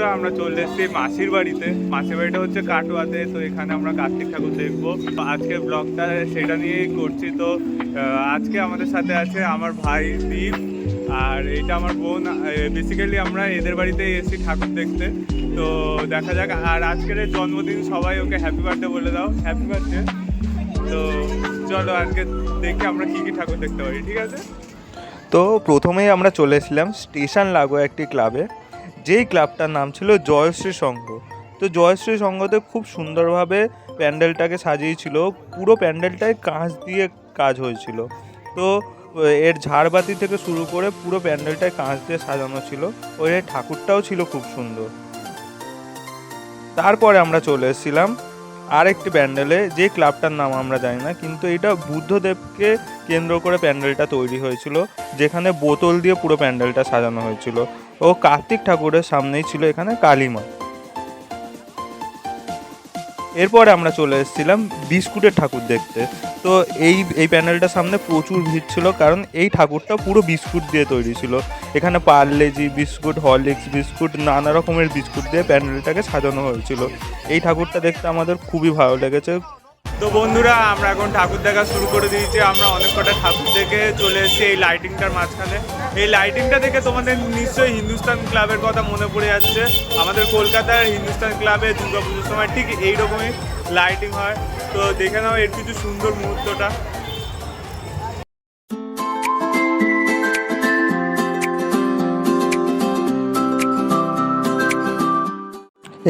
বন্ধুরা, আমরা চলে এসেছি মাসির বাড়িতে। মাসির বাড়িটা হচ্ছে কাটোয়াতে, তো এখানে আমরা কার্তিক ঠাকুর দেখব। আজকে ব্লগটা সেটা নিয়েই করছি। তো আজকে আমাদের সাথে আছে আমার ভাই দীপ, আর এটা আমার বোন। বেসিক্যালি আমরা এদের বাড়িতে এসেছি ঠাকুর দেখতে। তো দেখা যাক, আর আজকের জন্মদিন সবাই ওকে হ্যাপি বার্থডে বলে দাও। হ্যাপি বার্থডে তো চলো, আজকে দেখি আমরা কী কী ঠাকুর দেখতে পারি, ঠিক আছে? তো প্রথমেই আমরা চলে এসেছিলাম স্টেশন লাগোয়া একটি ক্লাবে। যেই ক্লাবটার নাম ছিল জয়শ্রী সংঘ। তো জয়শ্রী সংঘতে খুব সুন্দরভাবে প্যান্ডেলটাকে সাজিয়েছিল। পুরো প্যান্ডেলটায় কাঁচ দিয়ে কাজ হয়েছিল। তো এর ঝাড়বাতি থেকে শুরু করে পুরো প্যান্ডেলটায় কাঁচ দিয়ে সাজানো ছিল। ওই ঠাকুরটাও ছিল খুব সুন্দর। তারপরে আমরা চলে এসেছিলাম আর একটি প্যান্ডেলে, যে ক্লাবটার নাম আমরা জানি না, কিন্তু এটা বুদ্ধদেবকে কেন্দ্র করে প্যান্ডেলটা তৈরি হয়েছিল, যেখানে বোতল দিয়ে পুরো প্যান্ডেলটা সাজানো হয়েছিল। ও কার্তিক ঠাকুরের সামনেই ছিল এখানে কালীমা এরপরে আমরা চলে এসেছিলাম বিস্কুটের ঠাকুর দেখতে। তো এই এই প্যান্ডেলটার সামনে প্রচুর ভিড় ছিল, কারণ এই ঠাকুরটা পুরো বিস্কুট দিয়ে তৈরি ছিল। এখানে পার্লেজি বিস্কুট, হরলিক্স বিস্কুট, নানা রকমের বিস্কুট দিয়ে প্যান্ডেলটাকে সাজানো হয়েছিল। এই ঠাকুরটা দেখতে আমাদের খুবই ভালো লেগেছে। তো বন্ধুরা, আমরা এখন ঠাকুর দেখা শুরু করে দিয়েছি। আমরা অনেক কটা ঠাকুর দেখে চলে এসেছি এই লাইটিংটার মাঝখানে। এই লাইটিংটা দেখে তোমাদের নিশ্চয়ই হিন্দুস্তান ক্লাবের কথা মনে পড়ে যাচ্ছে। আমাদের কলকাতার হিন্দুস্তান ক্লাবে দুর্গাপুজোর সময় ঠিক এইরকমই লাইটিং হয়। তো দেখে নাও, এর কিছু সুন্দর মুহূর্তটা।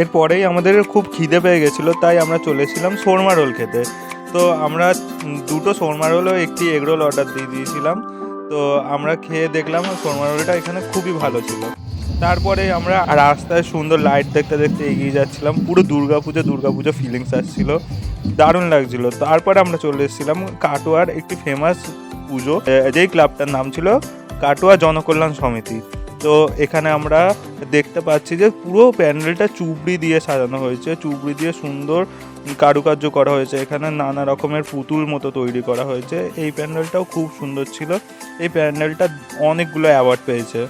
এরপরেই আমাদের খুব খিদে পেয়ে গেছিল, তাই আমরা চলেছিলাম শোরমা রোল খেতে। তো আমরা দুটো শোরমা রোল ও একটি এগ রোল অর্ডার দিয়ে দিয়েছিলাম। তো আমরা খেয়ে দেখলাম শোরমা রোলটা এখানে খুবই ভালো ছিল। তারপরে আমরা রাস্তায় সুন্দর লাইট দেখতে দেখতে এগিয়ে যাচ্ছিলাম। পুরো দুর্গাপুজো দুর্গাপুজো ফিলিংস আসছিল। দারুণ লাগছিল। তারপরে আমরা চলে এসেছিলাম কাটোয়ার একটি ফেমাস পুজো যেই ক্লাবটার নাম ছিল কাটোয়া জনকল্যাণ সমিতি। তো এখানে আমরা দেখতে পাচ্ছি যে পুরো প্যান্ডেলটা চুবড়ি দিয়ে সাজানো হয়েছে, চুবড়ি দিয়ে সুন্দর কারুকার্য করা হয়েছে। এখানে নানা রকমের পুতুল মতো তৈরি করা হয়েছে। এই প্যান্ডেলটাও খুব সুন্দর ছিল। এই প্যান্ডেলটা অনেকগুলো অ্যাওয়ার্ড পেয়েছে।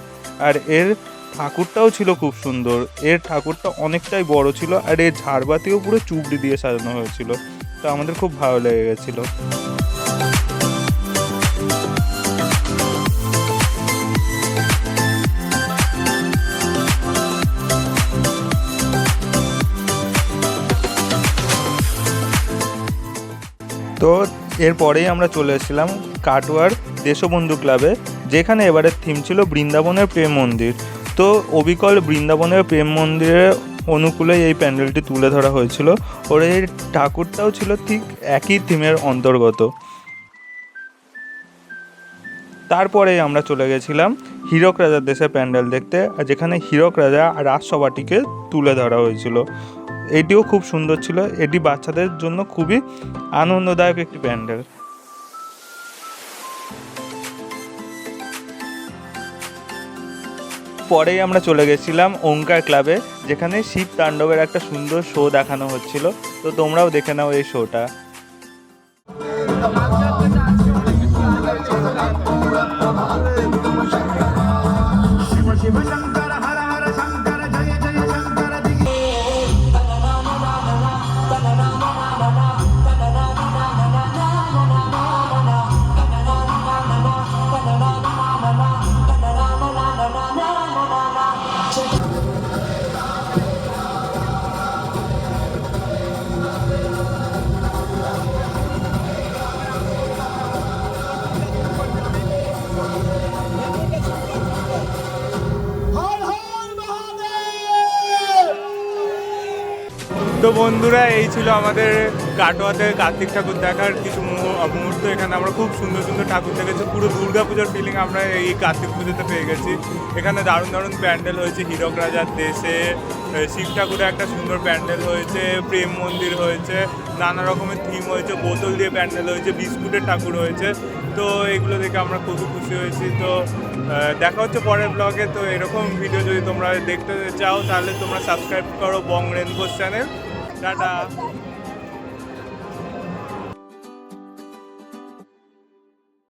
আর এর ঠাকুরটাও ছিল খুব সুন্দর। এর ঠাকুরটা অনেকটাই বড় ছিল আর এর ঝাড়বাতিও পুরো চুবড়ি দিয়ে সাজানো হয়েছিল। তো আমাদের খুব ভালো লেগে গেছিল। তো এরপরেই আমরা চলে এসেছিলাম কাটোয়ার দেশবন্ধু ক্লাবে যেখানে এবারের থিম ছিল বৃন্দাবনের প্রেম মন্দির। তো অবিকল বৃন্দাবনের প্রেম মন্দিরের অনুকূলে এই প্যান্ডেলটি তুলে ধরা হয়েছিল। ওর এই ঠাকুরটাও ছিল ঠিক একই থিমের অন্তর্গত। তারপরে আমরা চলে গেছিলাম হীরক রাজার দেশের প্যান্ডেল দেখতে, যেখানে হীরক রাজা রাজসভাটিকে তুলে ধরা হয়েছিল। এটিও খুব সুন্দর ছিল। এটি বাচ্চাদের জন্য খুবই আনন্দদায়ক একটি প্যান্ডেল। পরেই আমরা চলে গেছিলাম ওঙ্কার ক্লাবে যেখানে শিব তাণ্ডবের একটা সুন্দর শো দেখানো হচ্ছিল। তো তোমরাও দেখে নাও এই শোটা তো বন্ধুরা, এই ছিল আমাদের কাটোয়াতে কার্তিক ঠাকুর দেখার কিছু মুহূ- মুহূর্ত। এখানে আমরা খুব সুন্দর সুন্দর ঠাকুর দেখেছি। পুরো দুর্গা পুজোর ফিলিং আমরা এই কার্তিক পুজোতে পেয়ে গেছি। এখানে দারুণ দারুণ প্যান্ডেল হয়েছে। হীরক রাজার দেশে শিব ঠাকুরের একটা সুন্দর প্যান্ডেল হয়েছে, প্রেম মন্দির হয়েছে, নানা রকমের থিম হয়েছে, বোতল দিয়ে প্যান্ডেল হয়েছে, বিস্কুটের ঠাকুর হয়েছে। তো এগুলো দেখে আমরা খুবই খুশি হয়েছি। তো দেখা হচ্ছে পরের ব্লগে তো এরকম ভিডিও যদি তোমরা দেখতে চাও, তাহলে তোমরা সাবস্ক্রাইব করো বং রেনবোস চ্যানেল টাটা।